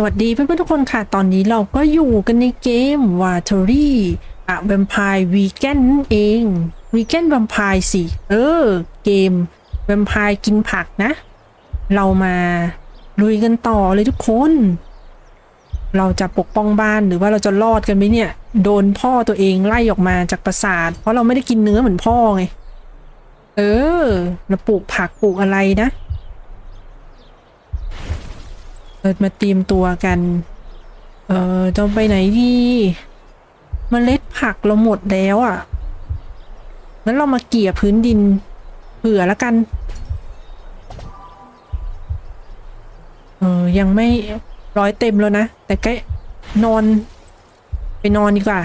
สวัสดีเพื่อนๆทุกคนค่ะ ตอนนี้เราก็อยู่กันในเกม w a t e r y อะแวมพร์วีแกนนั่นเองวีแกนแวมพร์สิ เออ เกมแวมพร์กินผักนะ เรามาลุยกันต่อเลยทุกคน เราจะปกป้องบ้านหรือว่าเราจะรอดกันไหมเนี่ย โดนพ่อตัวเองไล่ออกมาจากปราสาท เพราะเราไม่ได้กินเนื้อเหมือนพ่อไง เออเราปลูกผักปลูกอะไรนะ เออมาเตรียมตัวกัน เออจะไปไหนดีมเมล็ดผักเราหมดแล้วอะ่ะงั้นเรามาเกี่ยพื้นดินเผื่อแล้วกัน เออยังไม่ร้อยเต็มแล้วนะ แต่ก็นอน ไปนอนดีกว่า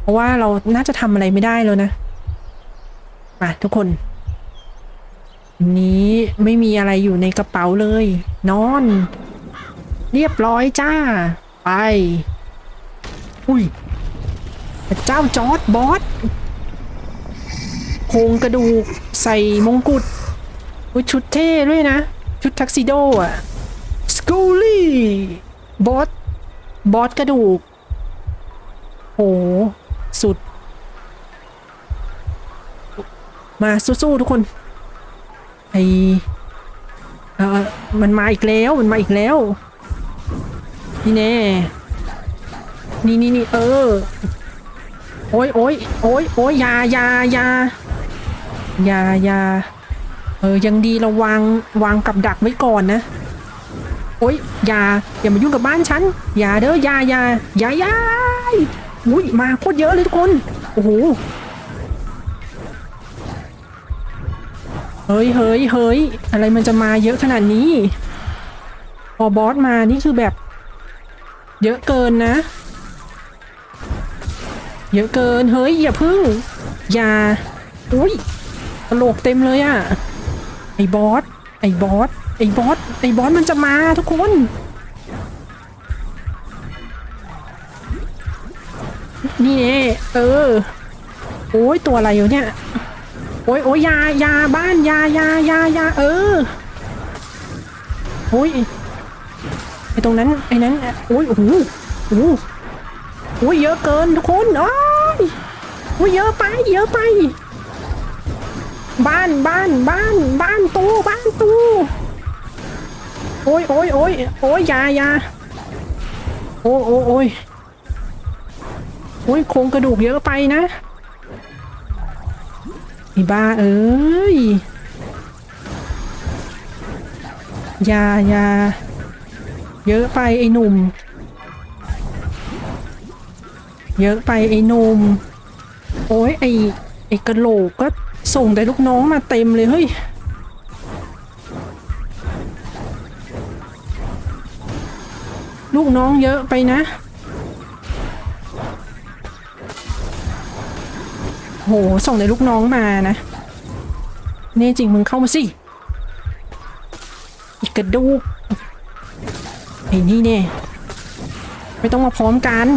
เพราะว่าเราน่าจะทำอะไรไม่ได้แล้วนะ มาทุกคน นี้ไม่มีอะไรอยู่ในกระเป๋าเลย นอน เรียบร้อยจ้า ไป อุ้ยเจ้าจอร์ดบอสโครงกระดูกใส่มงกุฎอุ๊ยชุดเท่ด้วยนะ ชุดทักซิโดอะสกูลี่บอสบอสกระดูกโหสุด มาสู้ๆทุกคน ไอเออมันมาอีกแล้ว มันมาอีกแล้ว นี่แน่ นี่นี่นี่เออ โอ้ยโอ้ยโอ้ยโอ้ยยายายายายาเออ ยังดีเราวางวางกับดักไว้ก่อนนะ โอ้ยอยาอย่ามายุ่งกับบ้านฉัน อย่าเด้อยายายายาอุ้ยมาโคตรเยอะเลยทุกคน โอ้โห เฮ้ยเฮ้ยเฮ้ยอะไรมันจะมาเยอะขนาดนี้ พอบอสมานี่คือแบบ เยอะเกินนะ เยอะเกิน เฮ้ย อย่าพึ่ง อย่าอุ้ยตลกเต็มเลยอะไอ้บอส ไอ้บอส ไอ้บอส ไอ้บอสมันจะมาทุกคนนี่เน่เออ โอ้ยตัวอะไรอยู่เนี่ย โอ้ยโอ้ยยายาบ้านยายายายาเออโอ้ยไอตรงนั้นไอ้นั้นโอ้ยโอ้โหโอ้โหโอ้ยเยอะเกินทุกคนโอ้ยโอ้ยเยอะไปเยอะไป บ้านบ้านบ้านบ้านตู้บ้านตู้โอ้ยโอ้ยโอ้ยโอ้ยยายาโอ้โอ้โอ้ยโอ้ยโครงกระดูกเยอะไปนะ อ้บ้าเอ้ยยายาเยอะไปไอ้หนุ่ม เยอะไปไอ้หนุ่ม โอ้ยไอ้ไอ้กระโหลกก็ส่งแต่ลูกน้องมาเต็มเลยเฮ้ยลูกน้องเยอะไปนะ โห ส่งในลูกน้องมานะแน่จริงมึงเข้ามาสิ อีกกระดูกไอ้นี่เนี่ย ไม่ต้องมาพร้อมกัน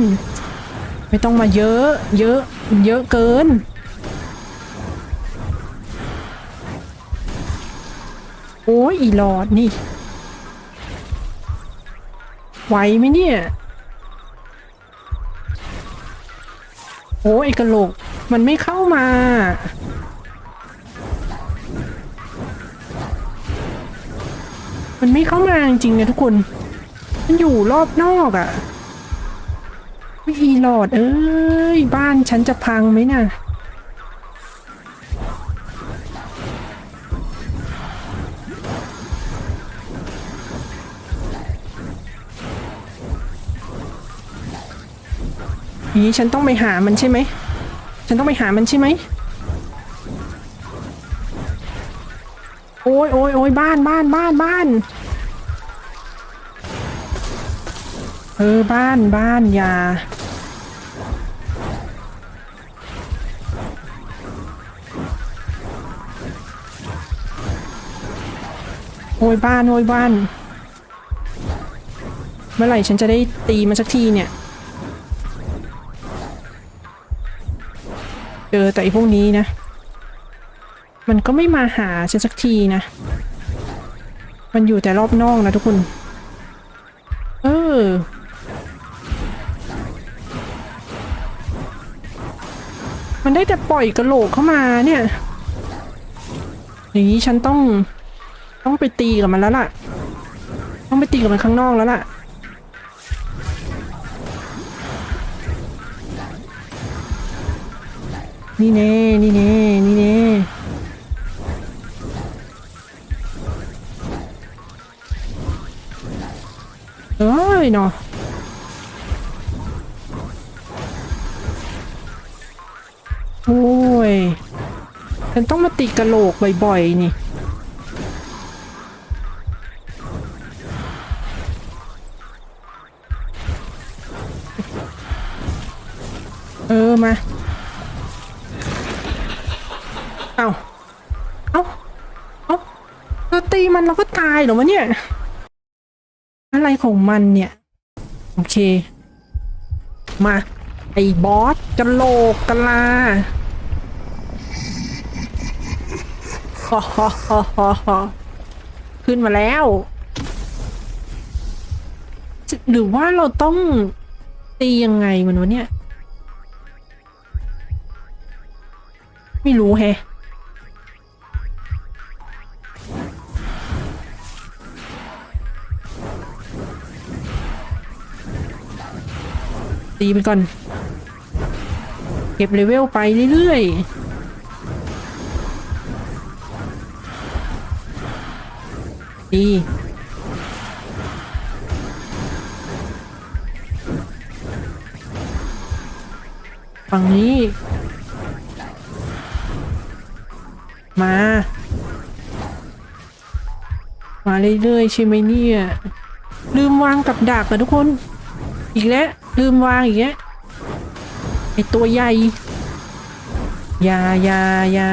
ไม่ต้องมาเยอะ เยอะ เยอะเกินโอ้ยอีหลอดนี่ ไหวไหมเนี่ย โอ้ยไอกระโหลก มันไม่เข้ามา มันไม่เข้ามาจริงๆนะทุกคน มันอยู่รอบนอกอะ่ะวิหลอด เอ้ย บ้านฉันจะพังไหมน่ะนี้ฉันต้องไปหามันใช่ไหม ฉันต้องไปหามันใช่ไหมโอ้ยโอ้ยโอ้ยบ้านบ้านบ้านบ้านเออบ้านบ้านยาโอ้ยบ้านโอ้ยบ้าน เมื่อไหร่ฉันจะได้ตีมันสักทีเนี่ย เจอแต่ไอพวกนี้นะ มันก็ไม่มาหาฉันสักทีนะ มันอยู่แต่รอบนอกนะทุกคนเอมันได้แต่ปล่อยกระโหลกเข้ามาเนี่ย อย่างนี้ฉันต้องต้องไปตีกับมันแล้วล่ะ ต้องไปตีกับมันข้างนอกแล้วล่ะ นี่แน่นี่แน่นี่แน่เอ้ยเนาะโอ้ยฉันต้องมาติดกระโหลกบ่อยๆ นี่เออมา เอาเอาเอาเราตีมันเราก็ตายเหรอวะเนี่ย อะไรของมันเนี่ย โอเค มา ไอ้บอสกะโหลกกะลาฮ่าฮ่าฮ่าฮ่าขึ้นมาแล้ว หรือว่าเราต้องตียังไงมันวะเนี่ย ไม่รู้แฮะ ตีไปก่อน เก็บเลเวลไปเรื่อยๆดีฝั่งนี้ มา มาเรื่อยๆใช่ไหมเนี่ย ลืมวางกับดักอะทุกคน อีกแล้ว ลืมวางอีกแล้วไอตัวใหญ่ยายายา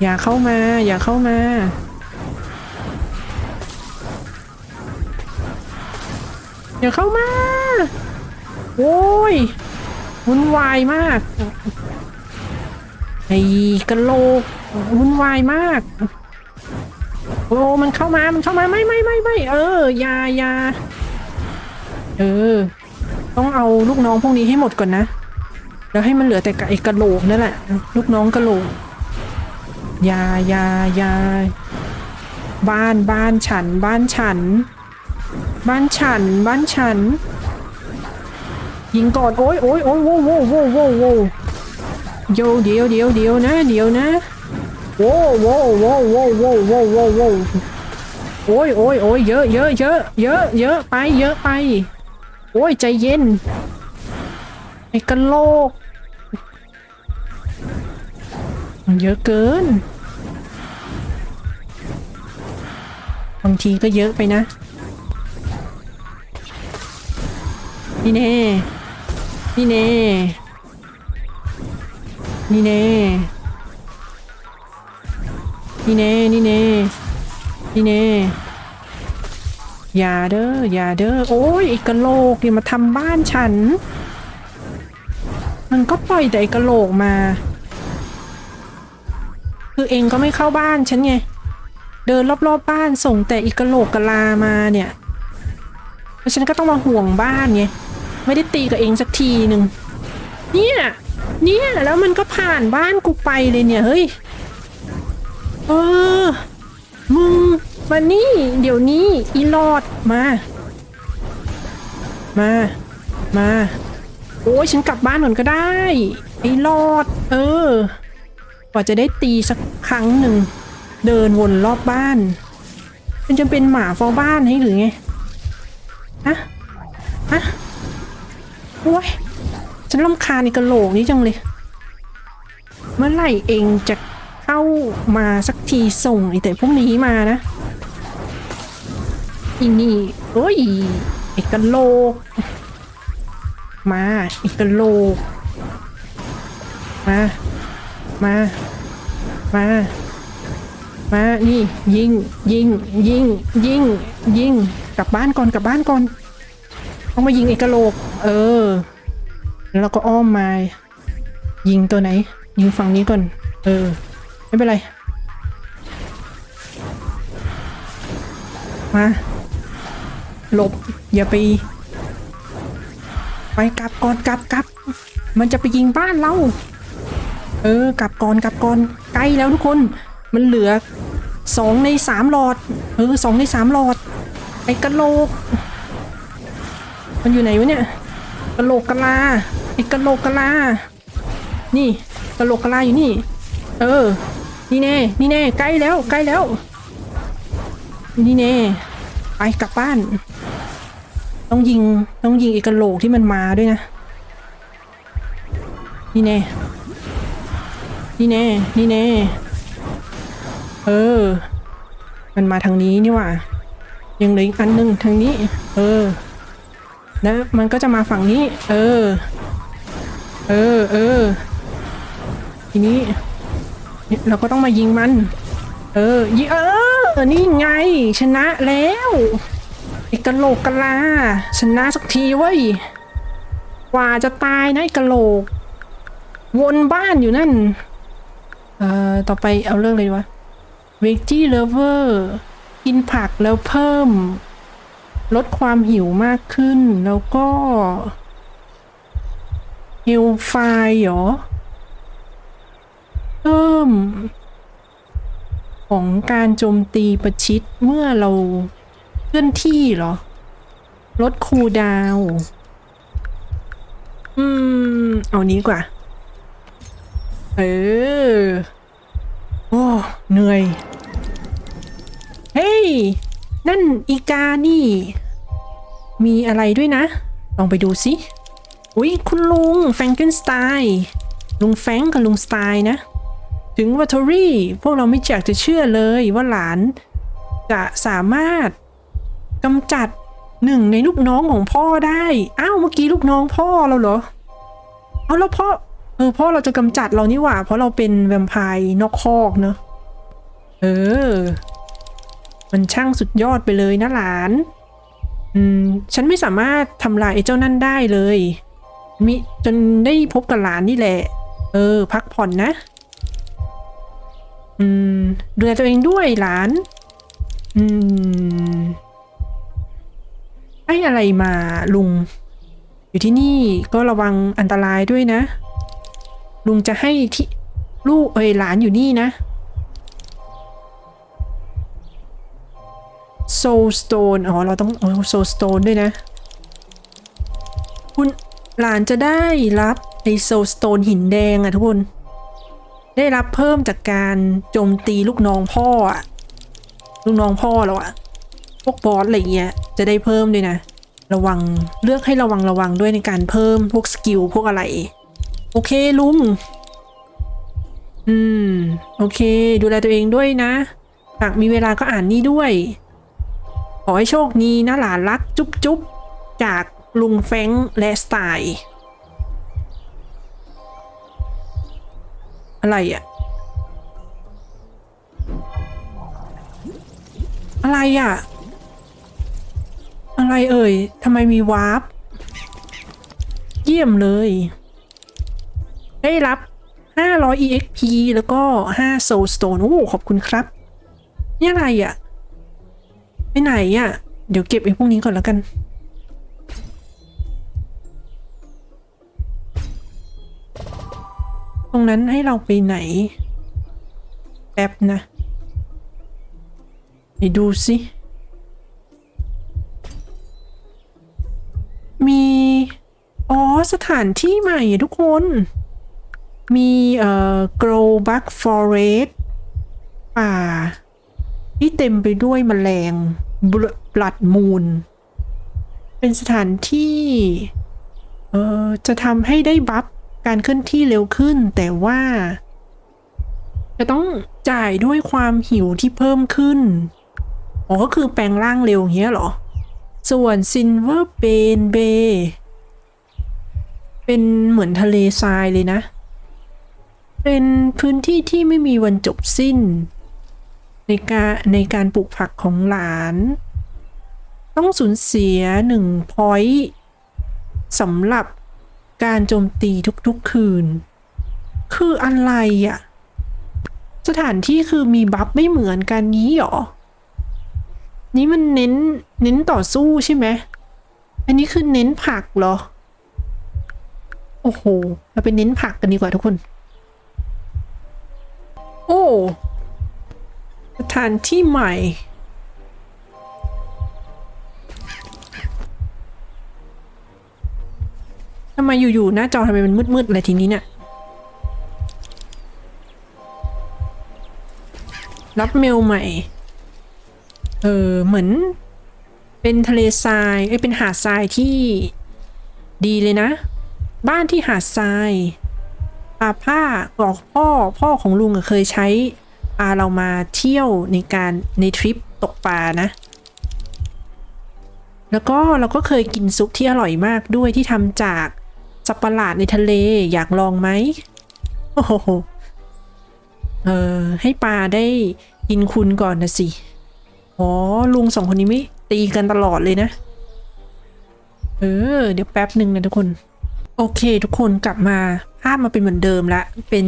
อย่าเข้ามา อย่าเข้ามา อย่าเข้ามา โอ้ยวุ่นวายมาก ไอ้กะโหลกวุ่นวายมาก โอ้มันเข้ามา มันเข้ามา ไม่ไม่ไม่ไม่เออ อยาอยา เออ ต้องเอาลูกน้องพวกนี้ให้หมดก่อนนะ แล้วให้มันเหลือแต่กไอ้กระโหลกนั่นแหละ ลูกน้องกระโหลกยายายาบ้านบ้านฉัน บ้านฉัน บ้านฉัน บ้านฉัน ยิงก่อนโอ้ยโอ้ยโอ้ยโว้โว้โว้โว้โว้โยเดี๋ยวเดี๋ยวเดี๋ยวนะ เดี๋ยวนะโว้โว้โว้โว้โว้โว้โว้โว้โอ้ยโอ้ยโอ้ยเยอะเยอะเยอะเยอะเยอะไปเยอะไป โอ้ย ใจเย็นไอ้กะโลก มันเยอะเกินบางทีก็เยอะไปนะ นี่แน่ นี่แน่ นี่แน่ นี่แน่ นี่แน่ นี่แน่ ย่าเด้ออย่าเด้อโอ้ยไอ้กะโหลกอย่ามาทำบ้านฉัน มันก็ปล่อยแต่ไอ้กะโหลกมา คือเองก็ไม่เข้าบ้านฉันไง เดินรอบๆบบ้านส่งแต่อีกะโหลกกะลามาเนี่ยฉันก็ต้องมาห่วงบ้านไงไม่ได้ตีกับเองสักทีหนึ่งเนี่ยเนี่ยแล้วมันก็ผ่านบ้านกูไปเลยเนี่ยเฮ้ยเออมึง มานี่ เดี๋ยวนี้ อีลอดมา มา มา โอ้ยฉันกลับบ้านก่อนก็ได้ ไอ้ลอด เออ กว่าจะได้ตีสักครั้งหนึ่ง เดินวนรอบบ้าน มันจะเป็นหมาเฝ้าบ้านให้หรือไง ฮะ ฮะ โอ้ย ฉันรำคาญในกระโหลกนี้จังเลย เมื่อไหร่เองจะเข้ามาสักทีส่งไอ้แต่พวกนี้มานะ อีนี่โอ้ยไอ้กระโหลกมาไอ้กระโหลกมา มา มา มา นี่ ยิง ยิง ยิง ยิง ยิง กลับบ้านก่อนกลับบ้านก่อนต้องมายิงไอ้กระโหลก เออ แล้วเราก็อ้อมมา ยิงตัวไหน ยิงฝั่งนี้ก่อน เออ ไม่เป็นไร มา หลบอย่าไป ไปกลับก่อนกลับกลับมันจะไปยิงบ้านเรา เออกลับก่อนกลับก่อนใกล้แล้วทุกคน มันเหลือสองในสามหลอด เออสองในสามหลอด ไอ้กระโหลก มันอยู่ไหนวะเนี่ยกระโหลกกะลาไอ้กระโหลกกะลา นี่กระโหลกกะลาอยู่นี่ เออ นี่แน่ นี่แน่ ใกล้แล้ว ใกล้แล้ว นี่แน่ ไปกลับบ้าน ต้องยิงต้องยิงไอ้กะโหลกที่มันมาด้วยนะ นี่แน่ นี่แน่ นี่แน่ เออ มันมาทางนี้นี่ว่ายังเหลืออีกอันหนึ่งทางนี้ เออแล้วมันก็จะมาฝั่งนี้ เออ เออ เออ ทีนี้ เราก็ต้องมายิงมัน เออยิงเอ อนี่ไง ชนะแล้วไอกะโหลกกะลา ชนะสักทีเว้ยกว่าจะตายนะไอกะโหลก วนบ้านอยู่นั่น เอ่อ ต่อไปเอาเรื่องอะไรดีวะ v e g e lover กินผักแล้วเพิ่ม ลดความหิวมากขึ้น แล้วก็ h e l f i เหรอ เพิ่ม ของการโจมตีประชิดเมื่อเราเคลื่อนที่เหรอ ลดคูดาว อืม เอานี้กว่า เออ โอ้ เหนื่อย เฮ้ย นั่นอีกานี่ มีอะไรด้วยนะ ลองไปดูสิ อุ๊ยคุณลุง แฟรงเกนสไตน์ลุงแฟงก์กับลุงสไตน์นะ ถึงวัตทอรี่พวกเราไม่อยากจะเชื่อเลยว่าหลาน จะสามารถกำจัดหนึ่งในลูกน้องของพ่อได้ อ้าวเมื่อกี้ลูกน้องพ่อเราเหรอ เอาแล้วพ่อเออพ่อเราจะกำจัดเรานี่หว่า เพราะเราเป็นแวมไพร์นอกคอกเนอะเออ มันช่างสุดยอดไปเลยนะหลาน อืม ฉันไม่สามารถทำลายไอ้เจ้านั่นได้เลย มิจนได้พบกับหลานนี่แหละ เออ พักผ่อนนะ อืมดูแลตัวเองด้วยหลาน อืมให้อะไรมาลุง อยู่ที่นี่ก็ระวังอันตรายด้วยนะ ลุงจะให้ที่ลูกเอยหลานอยู่นี่นะ โซลสโตนอ๋อ เราต้องโอ้โซลสโตนด้วยนะ คุณหลานจะได้รับไอโซลสโตนหินแดงอะทุกคน ได้รับเพิ่มจากการโจมตีลูกน้องพ่ออะลูกน้องพ่อเราอะพวกบอสอะไรเงี้ยจะได้เพิ่มด้วยนะ ระวังเลือกให้ระวังระวังด้วยในการเพิ่มพวกสกิลพวกอะไร โอเคลุง อืม โอเค ดูแลตัวเองด้วยนะหากมีเวลาก็อ่านนี่ด้วย ขอให้โชคดีนะหลานรักจุ๊บจุ๊บจากลุงแฟงและสไตล์ อะไรอะอะไรอะอะไรเอ่ยทำไมมีวาร์ปเยี่ยมเลย ได้รับ 500 EXP แล้วก็ 5 Soul Stone โอ้ขอบคุณครับ นี่อะไรอะไปไหนอะ เดี๋ยวเก็บไอ้พวกนี้ก่อนแล้วกัน รงนั้นให้เราไปไหน แป๊บนะ ไปดูสิ มี อ๋อ สถานที่ใหม่ทุกคน มีเอ่อ grow bug forest ป่า ที่เต็มไปด้วยแมลง blood moon เป็นสถานที่ เอ่อ จะทำให้ได้บัฟ การเคลื่อนที่เร็วขึ้น แต่ว่า จะต้องจ่ายด้วยความหิวที่เพิ่มขึ้น อ๋อ ก็คือแปลงร่างเร็วอย่างเงี้ยหรอ ส่วน Silver Pain Bay เป็นเหมือนทะเลทรายเลยนะ เป็นพื้นที่ที่ไม่มีวันจบสิ้น ในการในการปลูกผักของหลาน ต้องสูญเสียหนึ่งพอยต์สำหรับ การโจมตีทุกๆคืน คืออะไรอะสถานที่คือมีบัฟไม่เหมือนกันนี้หรอ นี้มันเน้นเน้นต่อสู้ใช่ไหม อันนี้คือเน้นผักเหรอ โอ้โห เราไปเน้นผักกันดีกว่าทุกคน โอ้ สถานที่ใหม่ ทำไมอยู่ๆหน้าจอทำไมมันมืดๆอะไรทีนี้เนี่ยรับเมลใหม่ เออเหมือน เป็นทะเลทรายเอ้ยเป็นหาดทรายที่ดีเลยนะ บ้านที่หาดทรายอาผ้าบอกพ่อพ่อของลุงเคยใช้พาเรามาเที่ยวในการในทริปตกปลานะ แล้วก็เราก็เคยกินซุปที่อร่อยมากด้วยที่ทำจาก สับประหลาดในทะเลอยากลองไหมโอ้โหเออให้ปลาได้กินคุณก่อนนะสิ อ๋อ ลุงสองคนนี้ไม่ตีกันตลอดเลยนะ เออ เดี๋ยวแป๊บหนึ่งนะทุกคน โอเค ทุกคนกลับมาภาพมาเป็นเหมือนเดิมละ เป็น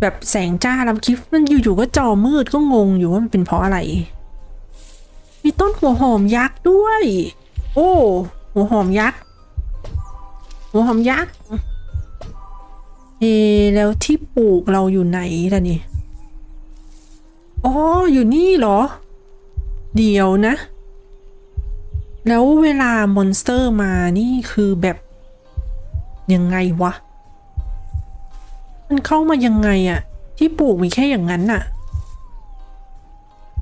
แบบแสงจ้าล้วคลิปมันอยู่ๆก็จอมืดก็งงอยู่ว่ามันเป็นเพราะอะไร มีต้นหัวหอมยักษ์ด้วย โอ้ หัวหอมยักษ์ หัวหอมยักษ์เอแล้วที่ปลูกเราอยู่ไหนล่ะนี่ อ๋อ อยู่นี่เหรอ เดี๋ยวนะ แล้วเวลามอนสเตอร์มานี่คือแบบ ยังไงวะ มันเข้ามายังไงอะที่ปลูกมีแค่อย่างนั้นน่ะ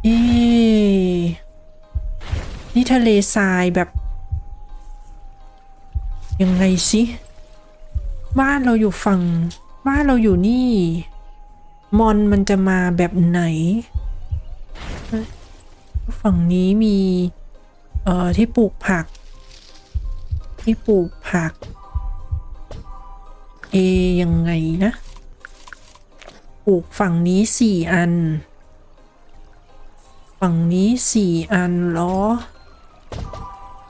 เอ๊นี่ทะเลทรายแบบ ยังไงสิบ้านเราอยู่ฝั่งบ้านเราอยู่นี่ มอนมันจะมาแบบไหน ฝั่งนี้มี เอ่อ ที่ปลูกผัก ที่ปลูกผัก เอยังไงนะ ปลูกฝั่งนี้สี่อัน ฝั่งนี้สี่อันเหรอ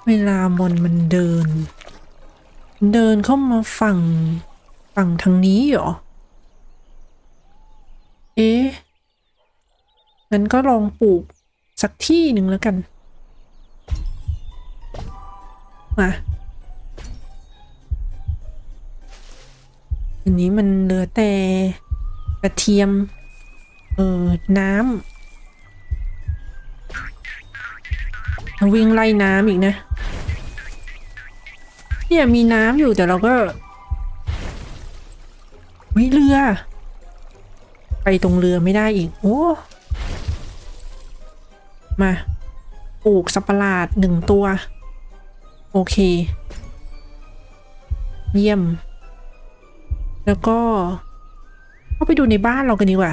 เวลามอนมันเดิน เดินเข้ามาฝั่งฝั่งทางนี้เหรอ เอ๊ะงั้นก็ลองปลูกสักที่หนึ่งแล้วกัน มา อันนี้มันเหลือแต่กระเทียม เออน้ำวิ่งไล่น้ำอีกนะ เนี่ยมีน้ำอยู่แต่เราก็วิเรือ ไปตรงเรือไม่ได้อีก โอ้ มาปลูกสับปะหลาดหนึ่งตัว โอเค เยี่ยม แล้วก็ เข้าไปดูในบ้านเรากันดีกว่า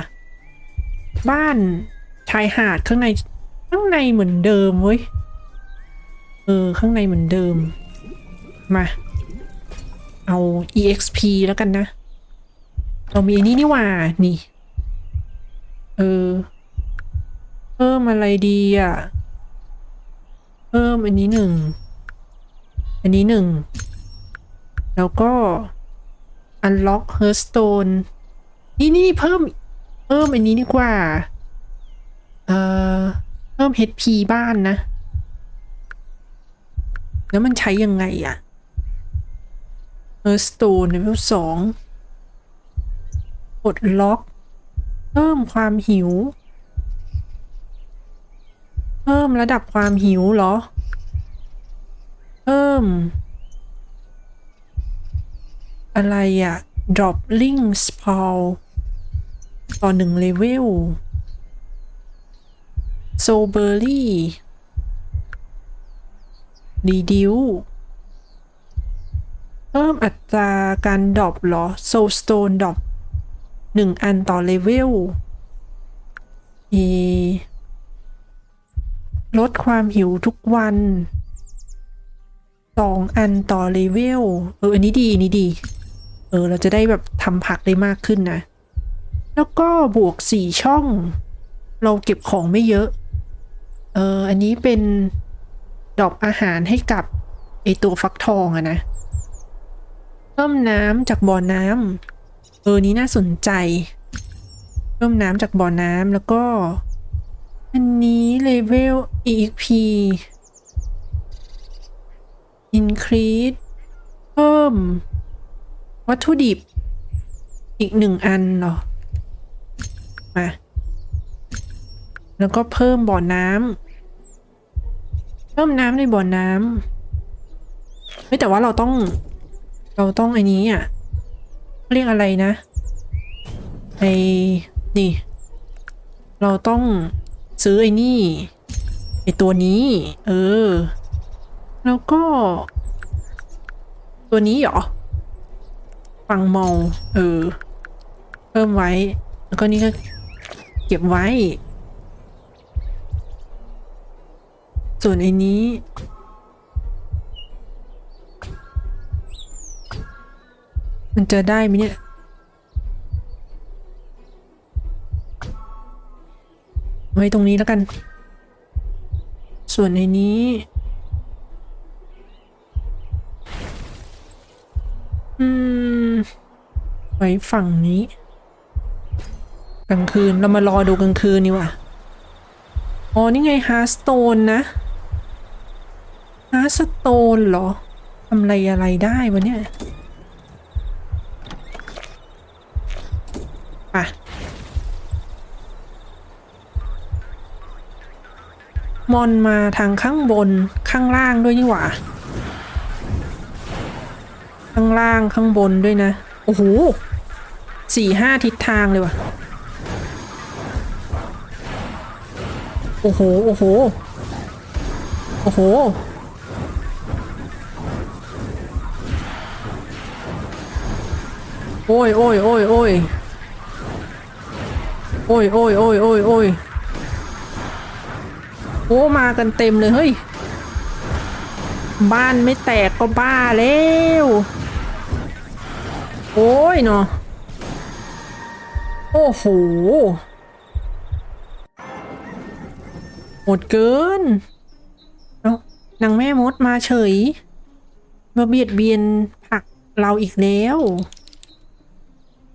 บ้านชายหาดข้างใน ข้างในเหมือนเดิมเว้ย เออ ข้างในเหมือนเดิม มา เอา exp แล้วกันนะ เรามีอันนี้นี่ว่า นี่ เออ เพิ่มอะไรดีอะ เพิ่มอันนี้หนึ่ง อันนี้หนึ่ง แล้วก็ unlock herstone นี่นี่เพิ่ม เพิ่มอันนี้ดีกว่า เอ่อ เพิ่ม HP บ้านนะ แล้วมันใช้ยังไงอะ herstone level สองกดล็อก เพิ่มความหิว เพิ่มระดับความหิวเหรอ เพิ่ม อะไรอะ drop link spawn ต่อหนึ่งเลเวล soberly reduce พิ่มอัตราการดรอปเหรอ soulstone ดรอปหนึ่งอันต่อเลเวลเอลดความหิวทุกวันสองอันต่อเลเวลเออ อันนี้ดีอันนี้ดี เออ เราจะได้แบบทำผักได้มากขึ้นนะ แล้วก็บวกสี่ช่อง เราเก็บของไม่เยอะ เออ อันนี้เป็นดอกอาหารให้กับไอตัวฟักทองอะนะ เพิ่มน้ำจากบ่อน้ำเออนี้น่าสนใจ เพิ่มน้ำจากบ่อน้ำแล้วก็ อันนี้เลเวล EXP increase เพิ่ม วัตถุดิบ อีกหนึ่งอันเหรอ มา แล้วก็เพิ่มบ่อน้ำเพิ่มน้ำในบ่อน้ำเฮ้แต่ว่าเราต้อง เราต้องไอ้นี้อะเรียกอะไรนะไอ้นี่ เราต้องซื้อไอ้นี่ไอ้ตัวนี้ เออ แล้วก็ ตัวนี้เหรอฟังเมาเออ เพิ่มไว้ แล้วก็นี่ก็เก็บไว้ ส่วนไอ้นี้ มันเจะได้ไหมเนี่ย ไว้ตรงนี้แล้วกัน ส่วนในนี้ อืม ไว้ฝั่งนี้ กลางคืนเรามารอดูกลางคืนนี่ว่ะ อ๋อ นี่ไงฮาร์สโตนนะฮาร์สโตนเหรอทำอะไรอะไรได้วะเนี่ย มอนมาทางข้างบนข้างล่างด้วยนี่หว่า ข้างล่างข้างบนด้วยนะ โอ้โหสี่ห้าทิศทางเลยว่ะ โอ้โห โอ้โห โอ้โห โอ้ยโอ้ยโอ้ยโอ้ยโอ้ยโอ้ยโอ้ยโอ้ยโอ้ย โอ้มากันเต็มเลยเฮ้ย บ้านไม่แตกก็บ้าแล้ว โอ้ยเนาะโอ้โหหมดเกินเอาะนางแม่มดมาเฉย มาเบียดเบียนผักเราอีกแล้ว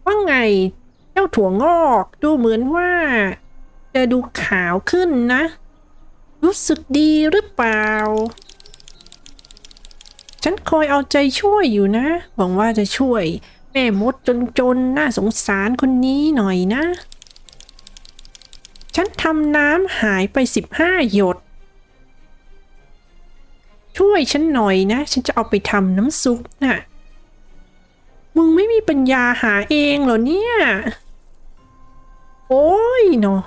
ว่าไงเจ้าถั่วงอกดูเหมือนว่า จะดูขาวขึ้นนะ รู้สึกดีหรือเปล่า ฉันคอยเอาใจช่วยอยู่นะ หวังว่าจะช่วย แม่มดจนๆ น่าสงสารคนนี้หน่อยนะ ฉันทำน้ำหายไปสิบห้าหยด ช่วยฉันหน่อยนะ ฉันจะเอาไปทำน้ำซุปน่ะ มึงไม่มีปัญญาหาเองเหรอเนี่ย โอ้ยเนาะ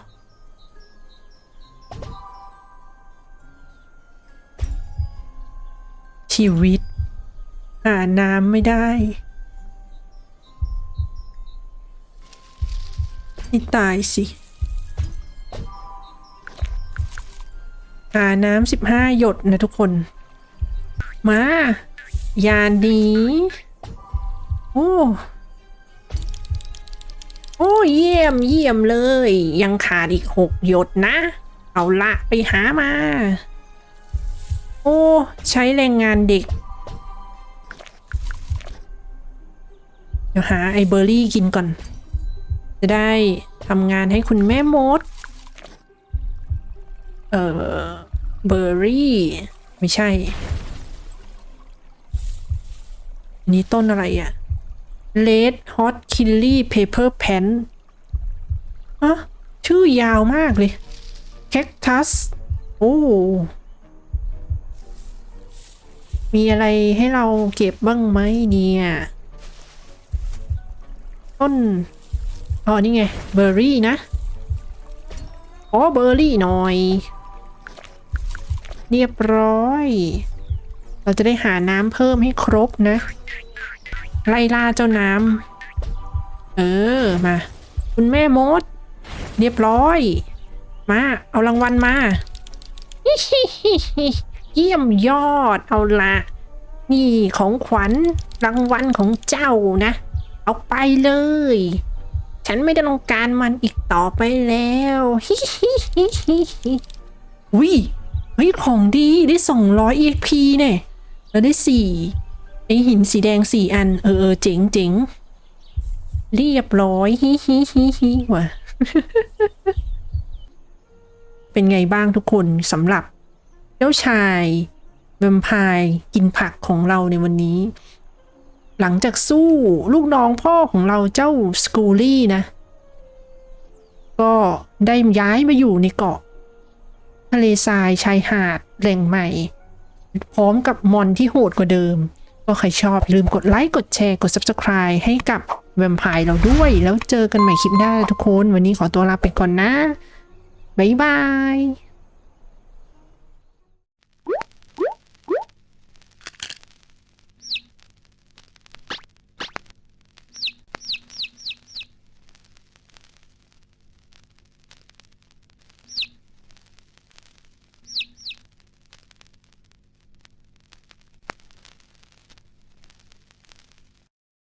ชีวิต หาน้ำไม่ได้ไม่ตายสิ หาน้ำสิบห้าหยดนะทุกคน มา ยานดีโอ้โอ้เยี่ยมเยี่ยมเลย ยังขาดอีกหกหยดนะ เอาละไปหามา โอ้ ใช้แรงงานเด็ก เดี๋ยวหาไอเบอร์รี่กินก่อน จะได้ทำงานให้คุณแม่มด เออเบอร์รี่ ไม่ใช่ นี่ต้นอะไรอะ Red Hot Chili Pepper Pan ฮะชื่อยาวมากเลย Cactus โอ้ มีอะไรให้เราเก็บบ้างไหมเนี่ย ต้นอ๋อนี่ไง เบอร์รี่นะอ๋อเบอร์รี่หน่อย เรียบร้อย เราจะได้หาน้ำเพิ่มให้ครบนะ ไล่ล่าเจ้าน้ำเออมา คุณแม่มด เรียบร้อย มา เอารางวัลมา เยี่ยมยอดเอาละนี่ของขวัญรางวัลของเจ้านะ เอาไปเลย ฉันไม่ได้ต้องการมันอีกต่อไปแล้วฮิฮิฮิฮิวิเฮ้ยของดีได้สองร้อย EXP เนี่ยแล้วได้สี่ไอหินสีแดงสี่อัน เออเออเจ๋งเจ๋งเรียบร้อยฮิฮิฮิฮิว่ะเป็นไงบ้างทุกคนสำหรับ จ้าชายแวมไพร์กินผักของเราในวันนี้ หลังจากสู้ลูกน้องพ่อของเราเจ้าสกูลี่นะ ก็ได้ย้ายมาอยู่ในเกาะ ทะเลทรายชายหาดแหล่งใหม่ พร้อมกับมอนที่โหดกว่าเดิม ก็ใครชอบลืมกดไลค์ กดแชร์ กด Subscribe ให้กับแวมไพร์เราด้วย แล้วเจอกันใหม่คลิปหน้าทุกคน วันนี้ขอตัวลาไปก่อนนะ บ๊ายบาย